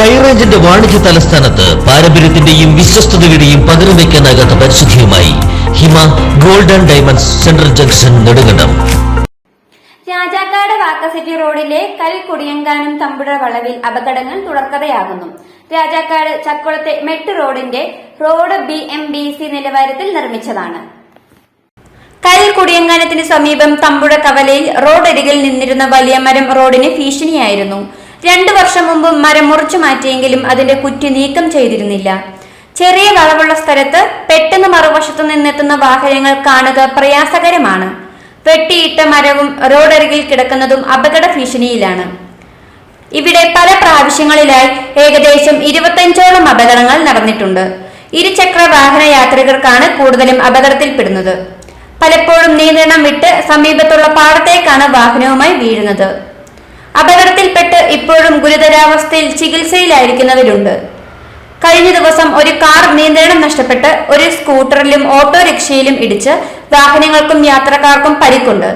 ഹൈറേഞ്ചിന്റെ വാണിജ്യ തലസ്ഥാനത്ത് പാരമ്പര്യത്തിന്റെയും വിശ്വസ്തതയുടെയും പകരം വയ്ക്കാനാകാത്ത പരിശുദ്ധിയുമായി Hima golden diamonds central junction Nedumkandam. Rajakkad വാക്കസിറ്റി റോഡിലെ കൽക്കുടിയങ്കാനം തമ്പുഴ വളവിൽ അപകടങ്ങൾ തുടർക്കഥയാകുന്നു. രാജാക്കാട് ചക്കുളത്തെ മെട്ട് റോഡിന്റെ road B M B C നിലവാരത്തിൽ നിർമ്മിച്ചതാണ്. കൽ കുടിയങ്കാനത്തിന് സമീപം തമ്പുഴ കവലയിൽ റോഡരികിൽ നിന്നിരുന്ന വലിയ മരം റോഡിന് ഭീഷണിയായിരുന്നു. രണ്ടു വർഷം മുമ്പ് മരം മുറിച്ചു മാറ്റിയെങ്കിലും അതിന്റെ കുറ്റി നീക്കം ചെയ്തിരുന്നില്ല. ചെറിയ വളവുള്ള സ്ഥലത്ത് പെട്ടെന്ന് മറുവശത്തു നിന്നെത്തുന്ന വാഹനങ്ങൾ കാണുക പ്രയാസകരമാണ്. വെട്ടിയിട്ട മരവും റോഡരികിൽ കിടക്കുന്നതും അപകട ഭീഷണിയിലാണ്. ഇവിടെ പല പ്രാവശ്യങ്ങളിലായി ഏകദേശം ഇരുപത്തഞ്ചോളം അപകടങ്ങൾ നടന്നിട്ടുണ്ട്. ഇരുചക്ര വാഹന യാത്രികർക്കാണ് കൂടുതലും അപകടത്തിൽപ്പെടുന്നത്. പലപ്പോഴും നിയന്ത്രണം വിട്ട് സമീപത്തുള്ള പാടത്തേക്കാണ് വാഹനവുമായി വീഴുന്നത്. അപകടത്തിൽപ്പെട്ട് ഇപ്പോഴും ഗുരുതരാവസ്ഥയിൽ ചികിത്സയിലായിരിക്കുന്നവരുണ്ട്. കഴിഞ്ഞ ദിവസം ഒരു കാർ നിയന്ത്രണം നഷ്ടപ്പെട്ട് ഒരു സ്കൂട്ടറിലും ഓട്ടോറിക്ഷയിലും ഇടിച്ച് വാഹനങ്ങൾക്കും യാത്രക്കാർക്കും പരിക്കുണ്ട്.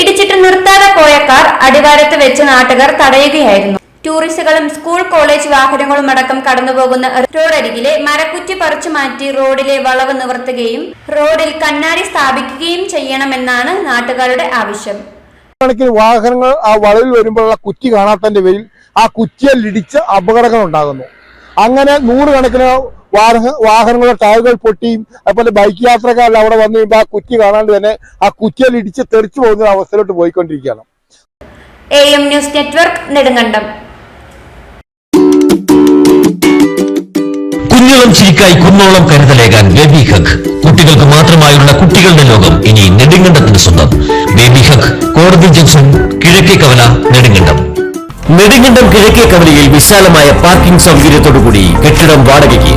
ഇടിച്ചിട്ട് നിർത്താതെ പോയ കാർ അടിവാരത്ത് വെച്ച് നാട്ടുകാർ തടയുകയായിരുന്നു. ടൂറിസ്റ്റുകളും സ്കൂൾ കോളേജ് വാഹനങ്ങളും അടക്കം കടന്നുപോകുന്ന റോഡരികിലെ മരക്കുറ്റി പറിച്ചു മാറ്റി റോഡിലെ വളവ് നിവർത്തുകയും റോഡിൽ കണ്ണാടി സ്ഥാപിക്കുകയും ചെയ്യണമെന്നാണ് നാട്ടുകാരുടെ ആവശ്യം. കണക്കിന് വാഹനങ്ങൾ ആ വളവിൽ വരുമ്പോഴുള്ള കുറ്റി കാണാത്തതിന്റെ പേരിൽ ആ കുറ്റിയിൽ ലിടിച്ച് അപകടങ്ങൾ ഉണ്ടാകുന്നു. അങ്ങനെ നൂറുകണക്കിന് വാഹന വാഹനങ്ങളുടെ ടയറുകൾ പൊട്ടിയും അതുപോലെ ബൈക്ക് യാത്രക്കാരിൽ അവിടെ വന്നു കഴിയുമ്പോൾ ആ കുറ്റി കാണാണ്ട് തന്നെ ആ കുറ്റിയിൽ ഇടിച്ച് തെറിച്ചു പോകുന്ന ഒരു അവസ്ഥയിലോട്ട് പോയിക്കൊണ്ടിരിക്കുകയാണ്. A M news network Nedumkandam. കുഞ്ഞോളം ചിരിക്കായി കുന്നോളം കരുതലേകാൻ കുട്ടികൾക്ക് മാത്രമായുള്ള കുട്ടികളുടെ ലോകം ഇനി നെടുങ്കണ്ടത്തിന് സ്വന്തം. കോടതി ജംഗ്ഷൻ കിഴക്കേ കവല നെടുങ്കണ്ടം. നെടുങ്കണ്ടം കിഴക്കേ കവലയിൽ വിശാലമായ പാർക്കിംഗ് സൗകര്യത്തോടുകൂടി കെട്ടിടം വാടകയ്ക്ക്.